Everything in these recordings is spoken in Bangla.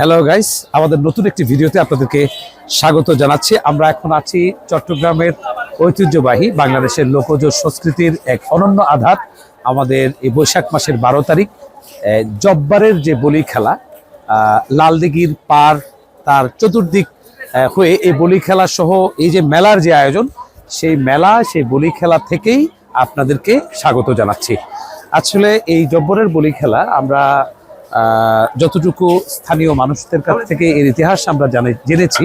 হ্যালো গাইস আমাদের নতুন একটি ভিডিওতে আপনাদেরকে স্বাগত জানাচ্ছি। আমরা এখন আছি চট্টগ্রামের ঐতিহ্যবাহী বাংলাদেশের লোকজ সংস্কৃতির এক অনন্য আধার আমাদের এই বৈশাখ মাসের বারো তারিখ। জব্বারের যে বলি খেলা আহ, লালদিঘির পার তার চতুর্দিক হয়ে এই বলি খেলা সহ এই যে মেলার যে আয়োজন সেই মেলা সেই বলি খেলা থেকেই আপনাদেরকে স্বাগত জানাচ্ছি। আসলে এই জব্বরের বলি খেলা আমরা যতটুকু স্থানীয় মানুষদের কাছ থেকে এর ইতিহাস আমরা জানে জেনেছি,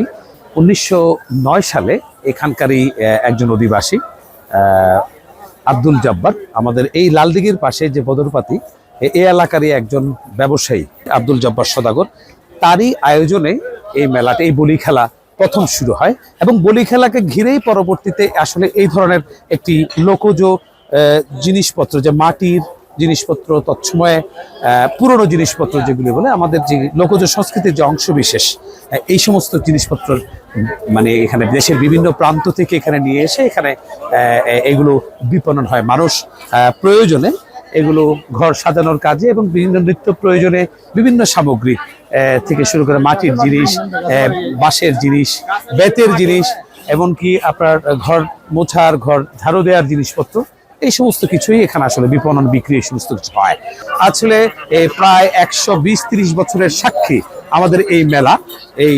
উনিশশো নয় সালে এখানকারই একজন অধিবাসী আব্দুল জব্বার, আমাদের এই লালদিঘির পাশে যে বদরপাতি এ- এলাকারই একজন ব্যবসায়ী, আব্দুল জব্বার সদাগর, তারই আয়োজনে এই মেলাটা এই বলি খেলা প্রথম শুরু হয় এবং বলি খেলাকে ঘিরেই পরবর্তীতে আসলে এই ধরনের একটি লোকজ জিনিসপত্র যে মাটির জিনিসপত্র, তৎসময়ে পুরনো জিনিসপত্র যেগুলি বলে, আমাদের যে লোকজ সংস্কৃতির যে অংশ বিশেষ এই সমস্ত জিনিসপত্র মানে এখানে দেশের বিভিন্ন প্রান্ত থেকে এখানে নিয়ে এসে এখানে এগুলো বিপণন হয়। মানুষ প্রয়োজনে এগুলো ঘর সাজানোর কাজে এবং বিভিন্ন নিত্য প্রয়োজনে বিভিন্ন সামগ্রী থেকে শুরু করে মাটির জিনিস বাঁশের জিনিস, বেতের জিনিস, এমনকি আপনার ঘর মোছার, ঘর ঝাড়ু দেওয়ার জিনিসপত্র এই সমস্ত কিছুই এখানে আসলে বিপণন বিক্রি, এই সমস্ত কিছু হয়। আসলে প্রায় একশো বিশ ত্রিশ বছরের সাক্ষী আমাদের এই মেলা এই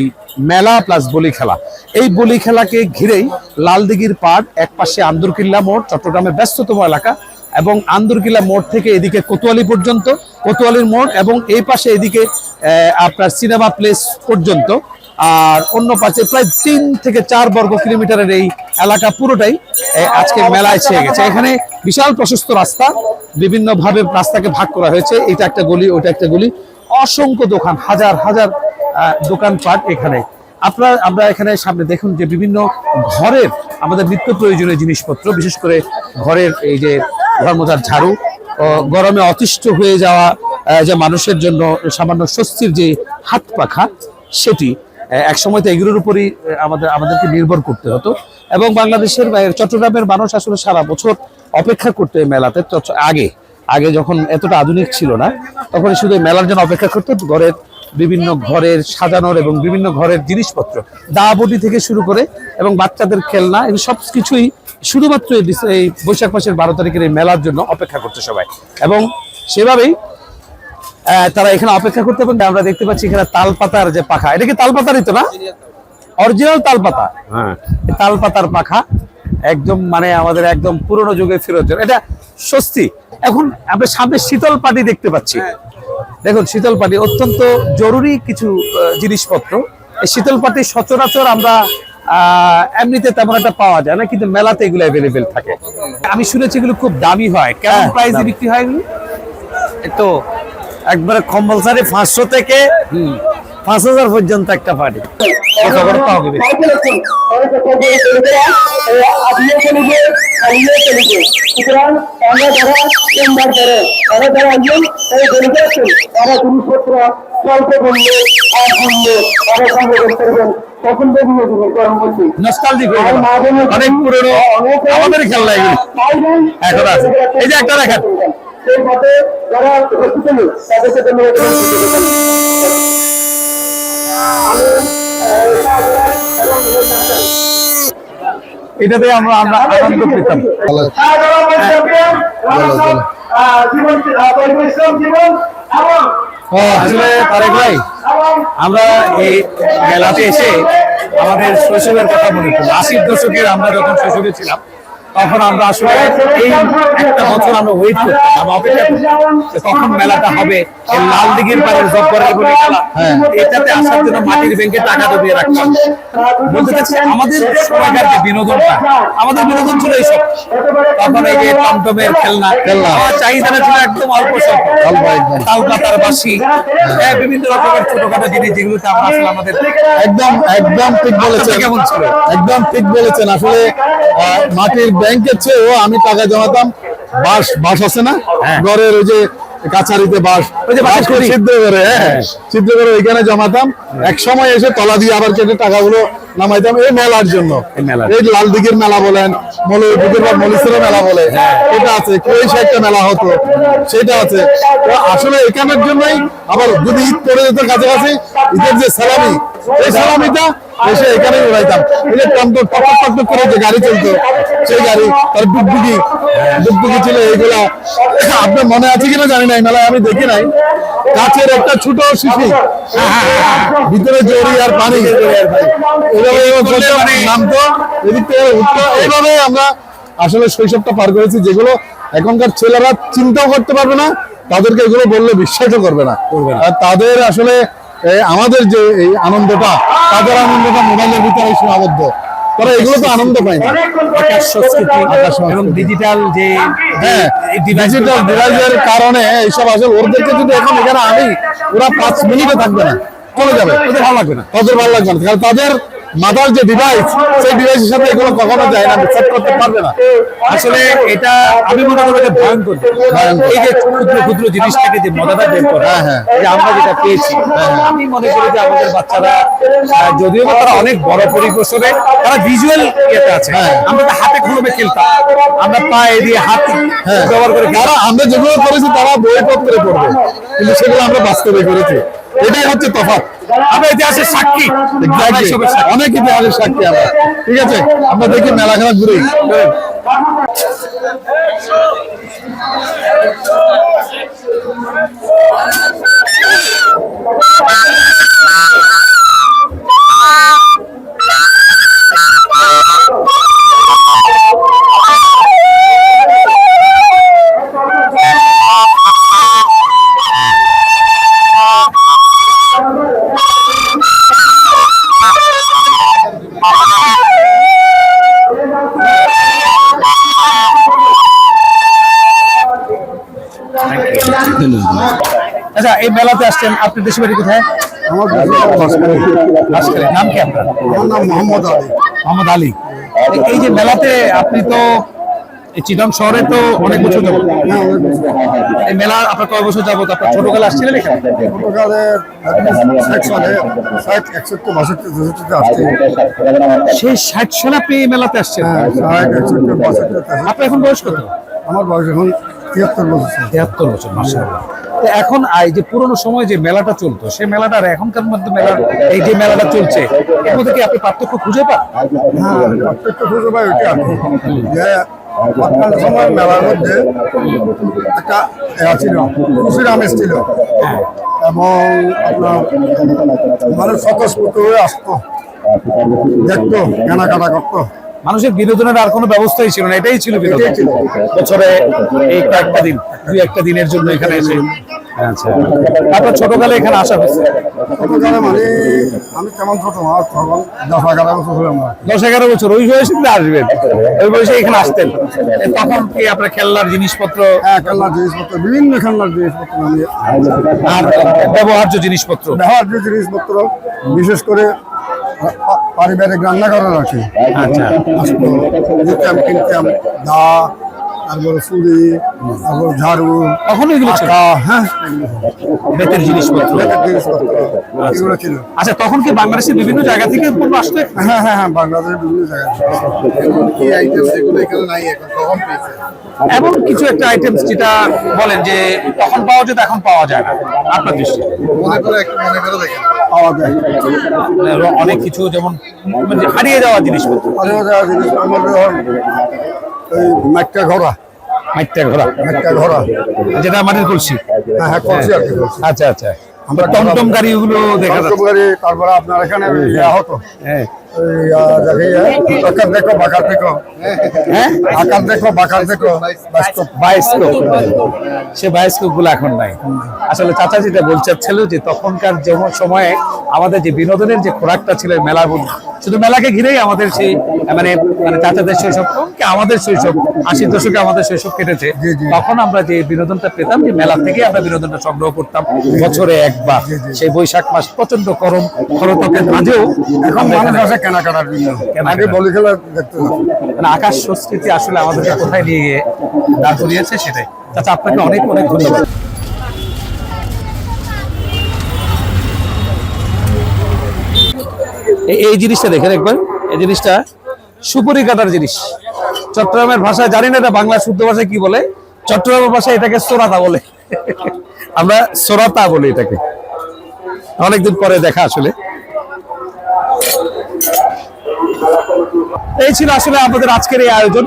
মেলা প্লাস বলি খেলা। এই বলি খেলাকে ঘিরেই লালদিঘির পাড় এক পাশে আন্দরকিল্লা মোড়, চট্টগ্রামের ব্যস্ততম এলাকা, এবং আন্দরকিল্লা মোড় থেকে এদিকে কোতোয়ালি পর্যন্ত, কোতোয়ালির মোড় এবং এই পাশে এদিকে আপনার সিনেমা প্লেস পর্যন্ত আর অন্য পাশে প্রায় তিন থেকে চার বর্গ কিলোমিটারের এই এলাকা পুরোটাই আজকে মেলায় ছেয়ে গেছে। এখানে বিশাল প্রশস্ত রাস্তা বিভিন্ন ভাবে রাস্তাকে ভাগ করা হয়েছে। এটা একটা গলি ওটা একটা গলি। অসংখ্য দোকান, হাজার হাজার দোকানপাট এখানে। আপনার, আমরা এখানে সামনে দেখুন যে বিভিন্ন ঘরের আমাদের নিত্য প্রয়োজনীয় জিনিসপত্র, বিশেষ করে ঘরের এই যে ঘর মোছার ঝাড়ু গরমে অতিষ্ঠ হয়ে যাওয়া যে মানুষের জন্য সামান্য স্বস্তির যে হাত পাখা, সেটি আহ, এক সময় তো এগুলোর উপরই আমাদের আমাদেরকে নির্ভর করতে হতো। এবং বাংলাদেশের চট্টগ্রামের মানুষ আসলে সারা বছর অপেক্ষা করতে এই মেলাতে। আগে আগে যখন এতটা আধুনিক ছিল না তখন শুধু মেলার জন্য অপেক্ষা করতো। ঘরের বিভিন্ন ঘরের সাজানোর এবং বিভিন্ন ঘরের জিনিসপত্র দাবটি থেকে শুরু করে এবং বাচ্চাদের খেলনা এই সব কিছুই শুধুমাত্র এই বৈশাখ মাসের বারো তারিখের এই মেলার জন্য অপেক্ষা করছে সবাই। এবং সেভাবেই তারা এখানে অপেক্ষা করতে পারেন আমরা দেখতে পাচ্ছি এখানে তাল পাতার যে পাখা। এটা কি তাল পাতারই তো না? অরিজিনাল তাল পাতা হ্যাঁ। তাল পাতার পাখা। একদম মানে আমাদের একদম পুরনো যুগে ফেরত। এটা স্বস্তি। এখন আমরা সামনে শীতল পাটি দেখতে পাচ্ছি। দেখুন শীতল পাটি অত্যন্ত জরুরি কিছু জিনিসপত্র। এই শীতল পাটি সচরাচর আমরা আহ, এমনিতে তেমন একটা পাওয়া যায় না কিন্তু মেলাতে এগুলো অ্যাভেলেবেল থাকে। আমি শুনেছি এগুলো খুব দামি হয়। কেমন হ্যাঁ, প্রাইসে বিক্রি হয় এগুলো? তো একবারে কম্পালসারি পাঁচশো থেকে পাঁচ হাজার পর্যন্ত একটা পার্টি অনেক পুরনো আমাদের এগুলো। এখন আছে। এই যে একটা দেখেন। সেই মতে যারা উপস্থিত নেই তাদেরকে ধন্যবাদ এটাতে আমরা আমরা আনন্দ পেতাম। আসলে তারেক ভাই আমরা এই মেলাতে এসে আমাদের শৈশবের কথা মনে করি। আশির দশকের আমরা যখন শৈশবে ছিলাম তখন আমরা আসলে এই একটা বছর আমরা ওয়েট করতাম অপেক্ষা করতাম কখন মেলাটা হবে এই লাল দিঘির পাড়ের জব্বরের বলে খেলা। এটাতে আসার জন্য মাটির ব্যাংকে টাকা ডুবিয়ে রাখতাম বলতে চাচ্ছি আমাদের সময়কার যে বিনোদনটা আমাদের বিনোদন ছিল এইসব। তখন এই যে টমটমের খেলনা খেলনা। আমার চাহিদাটা ছিল একদম অল্প স্বল্প। বাসি হ্যাঁ, বিভিন্ন রকমের ছোটখাটো জিনিস যেগুলোতে আমরা আসলে আমাদের একদম একদম ঠিক বলেছেন। কেমন ছিল? একদম ঠিক বলেছেন। আসলে মাটির ব্যাংকের চেয়েও আমি টাকা জমাতাম। বাস বাস আছে না? হ্যাঁ। ঘরের ওই যে কাছারিতে বাস। সিদ্ধ করে হ্যাঁ সিদ্ধ করে ওইখানে জমাতাম। এক সময় এসে তলা দিয়ে আবার কেটে টাকাগুলো নামাইতাম এই মেলার জন্য। এই লাল দিঘির মেলা বলেন মৌলভীপুরের বা মলিসের মেলা বলে। এটা আছে কুয়েশা একটা মেলা হতো। সেটা আছে। আসলে এখানের জন্যই আবার যদি ঈদ পড়ে যেত কাছাকাছি ঈদের যে সালামি এই সালামিটা এসে এখানে উড়াইতাম এই যে টমটম টপক করে যে গাড়ি চলতো সেই গাড়ি তার ডুগডুগি ডুগডুগি ছিল এইগুলা। আপনার মনে আছে কিনা জানি না এই মেলায় আমি দেখি নাই। কাছের একটা ছোট শিশি। ভিতরে আর পানি। এভাবে নামতো এদিক থেকে উঠতো। এইভাবে আমরা আসলে শৈশবটা পার করেছি যেগুলো এখনকার ছেলেরা চিন্তাও করতে পারবে না তাদেরকে এগুলো বললে বিশ্বাসও করবে না। আর তাদের আসলে আমাদের যে এই আনন্দটা তাদের আনন্দটা মোবাইলের ভিতরে সীমাবদ্ধ। তারা এগুলো তো আনন্দ পায় না। আকাশ সংস্কৃতি আকাশ সংস্কৃতি। এবং ডিজিটাল যে হ্যাঁ ডিজিটাল ডিভাইসের কারণে এইসব আসলে ওদেরকে যদি এখন এখানে আনি ওরা পাঁচ মিনিটে থাকবে না। চলে যাবে ওদের ভালো লাগবে না। ওদের ভালো লাগবে না। কারণ তাদের মাথার যে ডিভাইস সেই ডিভাইসের সাথে এগুলো কখনো যায় না সেট করতে পারবে না। আসলে এটা আমি মনে করি এটা ভয়ঙ্কর। এই যে ক্ষুদ্র ক্ষুদ্র জিনিস থেকে যে মজাটা বের করা হ্যাঁ, হ্যাঁ। যে আমরা যেটা পেয়েছি আমি মনে করি যে আমাদের বাচ্চারা যদিও বা তারা অনেক বড় পরিবেশনে তারা ভিজুয়াল ইয়েতে আছে। হ্যাঁ। আমরা তো হাতে খুলবে খেলতাম। আমরা পায়ে দিয়ে হাত ব্যবহার করে যারা আমরা যেগুলো করেছি তারা বই পত্রে পড়বে। কিন্তু সেগুলো আমরা বাস্তবে করেছি। এটাই হচ্ছে তফাৎ। আমরা ইতিহাসের সাক্ষী। অনেক ইতিহাসের সাক্ষী আমরা ঠিক আছে আমরা দেখি মেলা খেলা ঘুরেই আচ্ছা এই মেলাতে আসছেন আপনি দেশের বাড়ি কোথায়? আমার। নাম কি আপনার? নাম মোহাম্মদ আলী। মোহাম্মদ আলী। এই- যে মেলাতে আপনি তো এই চিটং শহরে তো অনেক বছর যাবত। এই মেলা আপনার কয় বছর যাবত? আপনার ছোটকালে আসছিলেন এখানে? সেই ষাট সালে আপনি এই মেলাতে আসছেন? হ্যাঁ আপনার এখন বয়স কত? আমার বয়স এখন তিয়াত্তর বছর। তেহাত্তর বছর মাসাল্লাহ তো এখন এই যে পুরোনো সময় যে মেলাটা চলতো সেই মেলাটার এখনকার মধ্যে মেলা, এই যে মেলাটা চলছে, এর মধ্যে কি আপনি পার্থক্য খুঁজে পান? হ্যাঁ প্রত্যেকটা খুঁজে পাই বর্তমান সময় মেলার মধ্যে একটা ছিল খুশির আমেজ ছিল এবং আপনার মানুষ স্বতঃস্ফূর্ত হয়ে আসতো, দেখতো, কেনাকাটা করতো। মানুষের বিনোদনের আর কোনো ব্যবস্থাই ছিল না এটাই ছিল বিনোদন। বছরে এই কয়েকটা দিন দুই একটা দিনের জন্য এখানে এসে। আচ্ছা। আপনার ছোটকালে এখানে আসা হয়েছে? মানে আমি কেমন ছোট দশ এগারো বছর ওই বয়সে কিন্তু আসবেন। ওই বয়সে এখানে আসতেন। তখন কি আপনার খেলনার জিনিসপত্র? হ্যাঁ খেলনার জিনিসপত্র বিভিন্ন খেলনার জিনিসপত্র আর ব্যবহার্য জিনিসপত্র? ব্যবহার্য জিনিসপত্র বিশেষ করে পারিবারিক রান্না করার কি আচ্ছা। নিতাম কিনতাম দা তারপরে চুরি তারপর ঝাড়ু তখন এগুলো হ্যাঁ। বেতের জিনিসপত্র। জিনিসপত্র এগুলো ছিল। আচ্ছা তখন কি বাংলাদেশের বিভিন্ন জায়গা থেকে পণ্য আসতো? হ্যাঁ হ্যাঁ হ্যাঁ বাংলাদেশের বিভিন্ন জায়গায় কি আইটেম এখানে নাই এখন কখন পেয়েছে এমন কিছু একটা আইটেমস যেটা বলেন যে তখন পাওয়া যেত এখন পাওয়া যায় না আপনার দৃষ্টি মনে পাওয়া যায়। অনেক কিছু যেমন মানে হারিয়ে যাওয়া জিনিসপত্র। হারিয়ে যাওয়া জিনিস আমার যখন ওই মাইকা ঘোড়া মাইটটা ঘোরা। যেটা মাটির কলসি। হ্যাঁ হ্যাঁ করছি আর আচ্ছা আচ্ছা। আমরা টমটম গাড়ি ওগুলো দেখা যাচ্ছে। গাড়ি তারপরে আপনার এখানে হতো হ্যাঁ। আকার দেখো বাকার দেখো হ্যাঁ আকার দেখো বাকার দেখো বায়োস্কোপ সে বায়োস্কোপগুলো এখন নাই আসলে চাচা যেটা বলতে যে তখনকার যেমন সময়ে আমাদের যে বিনোদনের যে খোরাকটা ছিল শুধু মেলাকে ঘিরেই আমাদের সেই মানে মানে চাচাদের শৈশব কি আমাদের শৈশব আশির দশকে আমাদের শৈশব কেটেছে। তখন আমরা যে বিনোদনটা পেতাম যে মেলা থেকে আমরা বিনোদনটা সংগ্রহ করতাম বছরে একবার সেই বৈশাখ মাস প্রচণ্ড গরম খরতকের মাঝেও এখন মানুষ কেনাকাটার জন্য। আগে বলি খেলা দেখতে মানে আকাশ সংস্কৃতি আসলে আমাদেরকে কোথায় নিয়ে গিয়ে দাঁড় করিয়েছে সেটাই। আচ্ছা আপনাকে অনেক অনেক ধন্যবাদ। এই জিনিসটা দেখেন একবার। এই জিনিসটা সুপুরি কাটার জিনিস। চট্টগ্রামের ভাষা জানি না এটা বাংলা শুদ্ধ ভাষায় কি বলে। চট্টগ্রামের ভাষায় এটাকে সোরাতা বলে। আমরা সোরাতা বলি এটাকে। অনেকদিন পরে দেখা আসলে। এই ছিল আসলে আমাদের আজকের এই আয়োজন।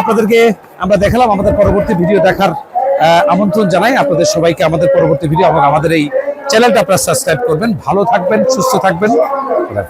আপনাদেরকে আমরা দেখালাম, আমাদের পরবর্তী ভিডিও দেখার আমন্ত্রণ জানাই। আপনাদের সবাইকে আমাদের পরবর্তী ভিডিও এবং আমাদের এই চ্যানেলটা আপনারা সাবস্ক্রাইব করবেন। ভালো থাকবেন, সুস্থ থাকবেন। আল্লাহ